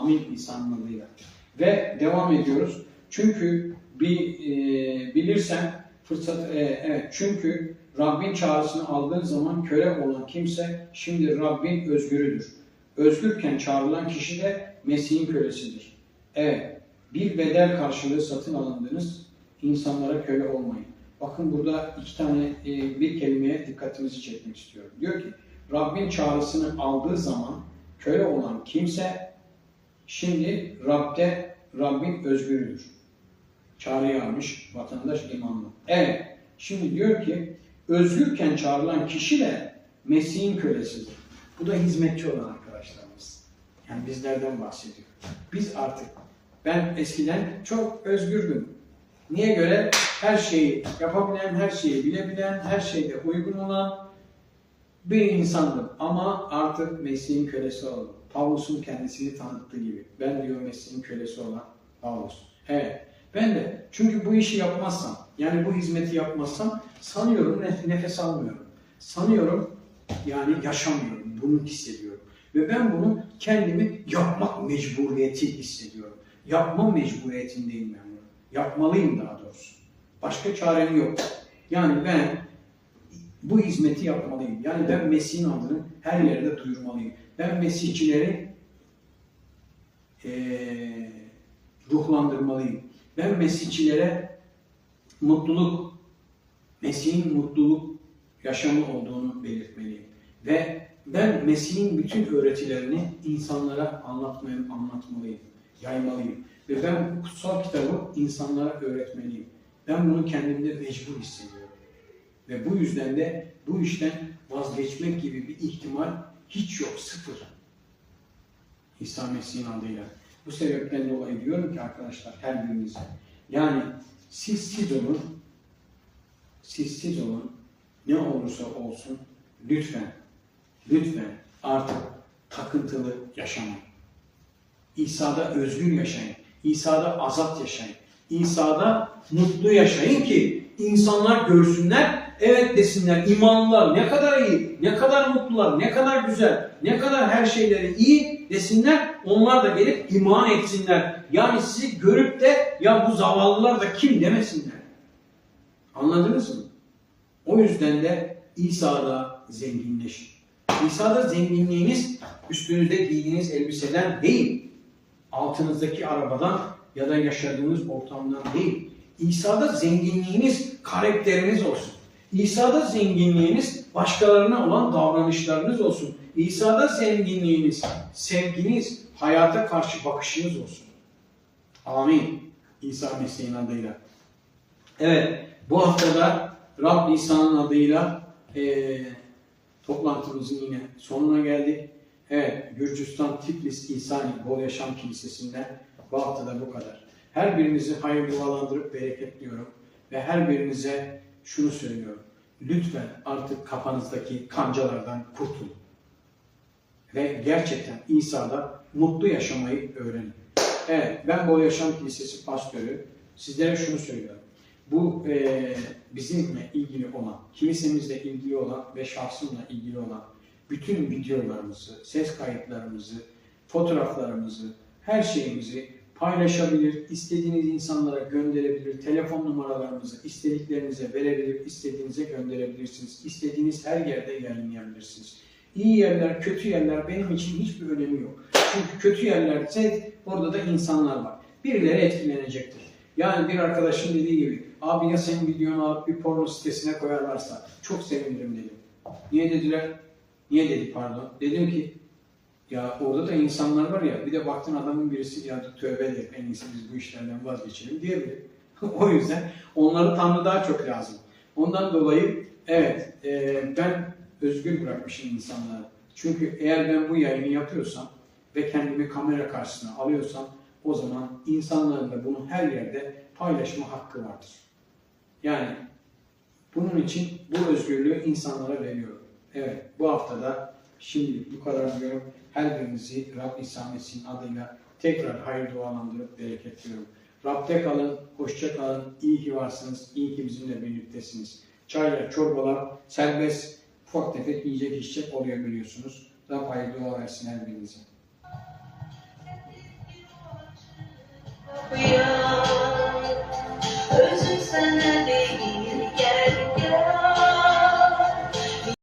Amin İsa'nın adıyla. Ve devam ediyoruz. Çünkü bir e, bilirsen fırsat e, evet çünkü Rabbin çağrısını aldığın zaman köle olan kimse şimdi Rabbin özgürüdür. Özgürken çağrılan kişi de Mesih'in kölesidir. Evet, bir bedel karşılığı satın alındınız, insanlara köle olmayın. Bakın burada iki tane e, bir kelimeye dikkatinizi çekmek istiyorum. Diyor ki, Rabbin çağrısını aldığı zaman köle olan kimse şimdi Rab'de Rabbin özgürüdür. Çağrıyı almış vatandaş imanlı. Evet, şimdi diyor ki özgürken çağrılan kişi de Mesih'in kölesidir. Bu da hizmetçi olan arkadaşlarımız. Yani bizlerden bahsediyor. Biz artık, ben eskiden çok özgürdüm. Niye göre? Her şeyi yapabilen, her şeyi bilebilen, her şeyde uygun olan bir insandım. Ama artık Mesih'in kölesi oldum. Pavlus'un kendisini tanıttığı gibi. Ben diyor Mesih'in kölesi olan Pavlus. Evet. Ben de çünkü bu işi yapmazsam, yani bu hizmeti yapmazsam sanıyorum nef- nefes almıyorum. Sanıyorum yani yaşamıyorum. Bunu hissediyorum. Ve ben bunu kendimi yapmak mecburiyeti hissediyorum. Yapma mecburiyetindeyim ben bunu. Yapmalıyım daha doğrusu. Başka çarem yok. Yani ben bu hizmeti yapmalıyım. Yani ben Mesih'in adını her yerde duyurmalıyım. Ben Mesihçileri eee ruhlandırmalıyım. Ben Mesihçilere mutluluk, Mesih'in mutluluk yaşamı olduğunu belirtmeliyim. Ve ben Mesih'in bütün öğretilerini insanlara anlatmaya, anlatmalıyım, yaymalıyım. Ve ben kutsal kitabı insanlara öğretmeliyim. Ben bunu kendimde mecbur hissediyorum. Ve bu yüzden de bu işten vazgeçmek gibi bir ihtimal hiç yok, sıfır. İsa Mesih'in adıyla. Bu sebepten dolayı diyorum ki arkadaşlar her birinize. Yani siz siz olun, siz siz olun, ne olursa olsun lütfen, lütfen artık takıntılı yaşamayın. İsa'da özgür yaşayın. İsa'da azat yaşayın. İsa'da mutlu yaşayın ki insanlar görsünler, evet desinler imanlılar ne kadar iyi, ne kadar mutlular, ne kadar güzel, ne kadar her şeyleri iyi desinler. Onlar da gelip iman etsinler. Yani sizi görüp de ya bu zavallılar da kim demesinler. Anladınız mı? O yüzden de İsa'da zenginleşin. İsa'da zenginliğiniz üstünüzde giydiğiniz elbiseden değil, altınızdaki arabadan ya da yaşadığınız ortamdan değil. İsa'da zenginliğiniz karakteriniz olsun. İsa'da zenginliğiniz başkalarına olan davranışlarınız olsun. İsa'da zenginliğiniz, sevginiz, hayata karşı bakışınız olsun. Amin. İsa Mesih'in adıyla. Evet, bu haftada Rab İsa'nın adıyla eee toplantımızın yine sonuna geldik. Evet, Gürcistan Tiflis İsani Bol Yaşam Kilisesi'nden bu haftada bu kadar. Her birinizi hayır dualandırıp bereketliyorum ve her birinize şunu söylüyorum. Lütfen artık kafanızdaki kancalardan kurtulun. Ve gerçekten İsa'da mutlu yaşamayı öğrenin. Evet, ben Bol Yaşam Kilisesi pastörü. Sizlere şunu söylüyorum. Bu e, bizimle ilgili olan, kilisemizle ilgili olan ve şahsımla ilgili olan bütün videolarımızı, ses kayıtlarımızı, fotoğraflarımızı, her şeyimizi paylaşabilir, istediğiniz insanlara gönderebilir, telefon numaralarımızı istediklerinize verebilir, istediğinize gönderebilirsiniz. İstediğiniz her yerde yayınlayabilirsiniz. İyi yerler, kötü yerler benim için hiçbir önemi yok. Çünkü kötü yerlerde orada da insanlar var. Birileri etkilenecektir. Yani bir arkadaşım dediği gibi, abi ya senin videonu alıp bir porno sitesine koyarlarsa çok sevinirim dedim. Niye dediler? Niye dedi pardon? Dedim ki ya orada da insanlar var ya bir de baktın adamın birisi ya tövbe de en iyisi biz bu işlerden vazgeçelim diyebilir. o yüzden onları Tanrı daha çok lazım. Ondan dolayı evet e, ben özgür bırakmışım insanları. Çünkü eğer ben bu yayını yapıyorsam ve kendimi kamera karşısına alıyorsam o zaman insanların da bunu her yerde paylaşma hakkı vardır. Yani bunun için bu özgürlüğü insanlara veriyorum. Evet bu haftada şimdilik bu kadar diyorum. Her birinizi Rab İsa Mesih'in adıyla tekrar hayır dualandırıp bereketliyorum. Rab'de kalın, hoşça kalın, iyi ki varsınız, iyi ki bizimle birliktesiniz. Çaylar, çorbalar serbest, ufak tefek yiyecek içecek oluyor biliyorsunuz. Rab hayır dua versin her birinize.